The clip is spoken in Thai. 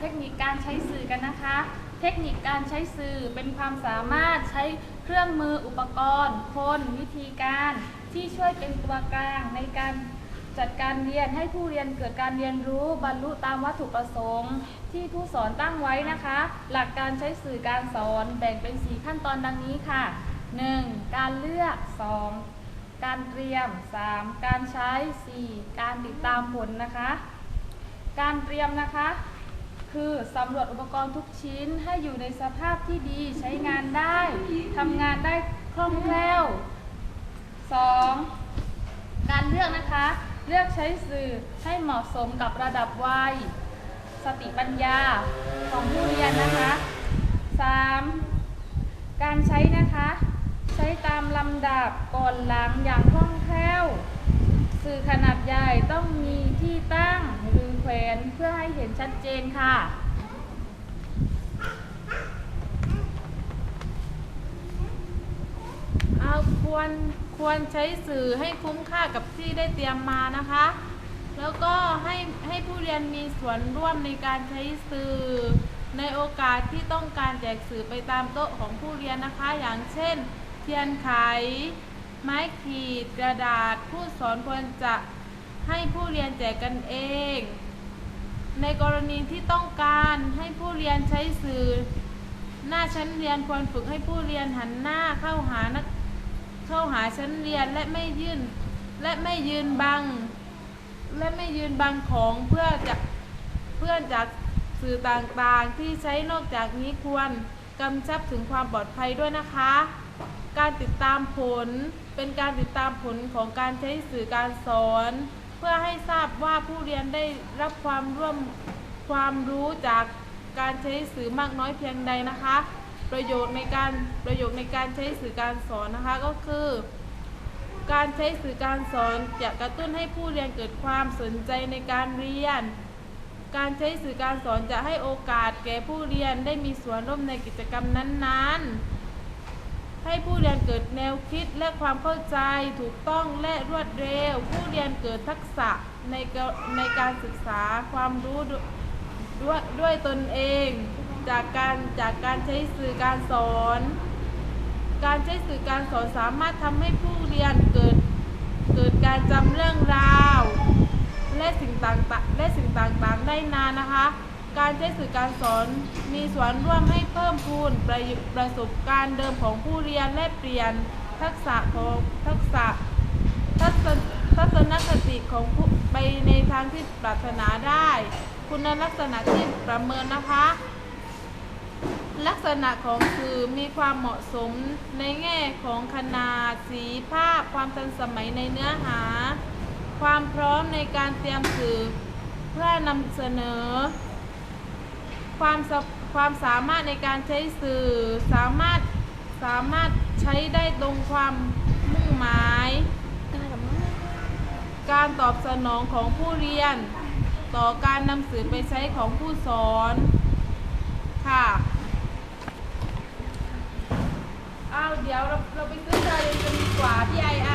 เทคนิคการใช้สื่อกันนะคะ เทคนิคการใช้สื่อเป็นความสามารถใช้เครื่องมืออุปกรณ์ คนวิธีการที่ช่วยเป็นตัวกลางในการจัดการเรียนให้ผู้เรียนเกิดการเรียนรู้บรรลุตามวัตถุประสงค์ ที่ผู้สอนตั้งไว้นะคะ หลักการใช้สื่อการสอนแบ่งเป็น 4 ขั้นตอนดังนี้ค่ะ 1. การเลือก 2. การเตรียม 3. การใช้ 4. การติดตามผลนะคะ การเตรียมนะคะ คือสำรวจอุปกรณ์ทุกชิ้นให้อยู่ในสภาพที่ดีใช้งานได้ทำงานได้คล่องแคล่ว 2. การเลือกนะคะ เลือกใช้สื่อให้เหมาะสมกับระดับวัย สติปัญญาของผู้เรียนนะคะ 3. การใช้นะคะ ใช้ตามลำดับก่อนหลังอย่างคล่องแคล่ว สื่อขนาดใหญ่ต้องมีที่ตั้ง วนเพื่อให้เห็นชัดเจนค่ะ เอาควรควรใช้สื่อให้คุ้มค่ากับที่ได้เตรียมมานะคะ แล้วก็ให้ให้ผู้เรียนมีส่วนร่วมในการใช้สื่อในโอกาสที่ต้องการแจกสื่อไปตามโต๊ะของผู้เรียนนะคะ อย่างเช่น เทียนไข ไม้ขีด กระดาษ ผู้สอนควรจะให้ผู้เรียนแจกกันเอง ในกรณีที่ต้องการให้ผู้เรียนใช้สื่อ หน้าชั้นเรียนควรฝึกให้ผู้เรียนหันหน้าเข้าหานักเข้าหาชั้นเรียนและไม่ยื่นและไม่ยืนบัง และไม่ยืนบังของเพื่อจะเพื่อจากสื่อต่างๆ ที่ใช้นอกจากนี้ควรกำชับถึงความปลอดภัยด้วยนะคะ การติดตามผลเป็นการติดตามผลของการใช้สื่อการสอน เพื่อให้ทราบว่าผู้เรียนได้รับความร่วมความรู้จากการใช้สื่อมากน้อยเพียงใดนะคะ ประโยชน์ในการประโยชน์ในการใช้สื่อการสอนนะคะก็คือ การใช้สื่อการสอนจะกระตุ้นให้ผู้เรียนเกิดความสนใจในการเรียน การใช้สื่อการสอนจะให้โอกาสแก่ผู้เรียนได้มีส่วนร่วมในกิจกรรมนั้นๆ ให้ผู้เรียนเกิดแนวคิดและความเข้าใจถูกต้องและรวดเร็ว ผู้เรียนเกิดทักษะในในการศึกษาความรู้ด้วยด้วยด้วยตนเอง จากการจากการใช้สื่อการสอน การใช้สื่อการสอนสามารถทำให้ผู้เรียนเกิดเกิดการจำเรื่องราว และสิ่งต่างๆและสิ่งต่างๆได้นานนะคะ การใช้สื่อการสอน มีส่วนร่วมให้เพิ่มพูนประยุประสบการณ์เดิมของผู้เรียนและเปลี่ยนทักษะของทักษะทัศทัศนคติของผู้ไปในทางที่ปรารถนาได้ คุณลักษณะที่ประเมินนะคะ ลักษณะของสื่อมีความเหมาะสมในแง่ของขนาดสีภาพ ความทันสมัยในเนื้อหา ความพร้อมในการเตรียมสื่อ เพื่อนำเสนอ ความสความสามารถในการใช้สื่อสามารถสามารถใช้ได้ตรงความมุ่งหมาย การตอบสนองของผู้เรียน ต่อการนำสื่อไปใช้ของผู้สอนค่ะเอาวเดี๋ยวเราเราไปซื้อชาเย็นกันดีกว่าพี่ไอไอ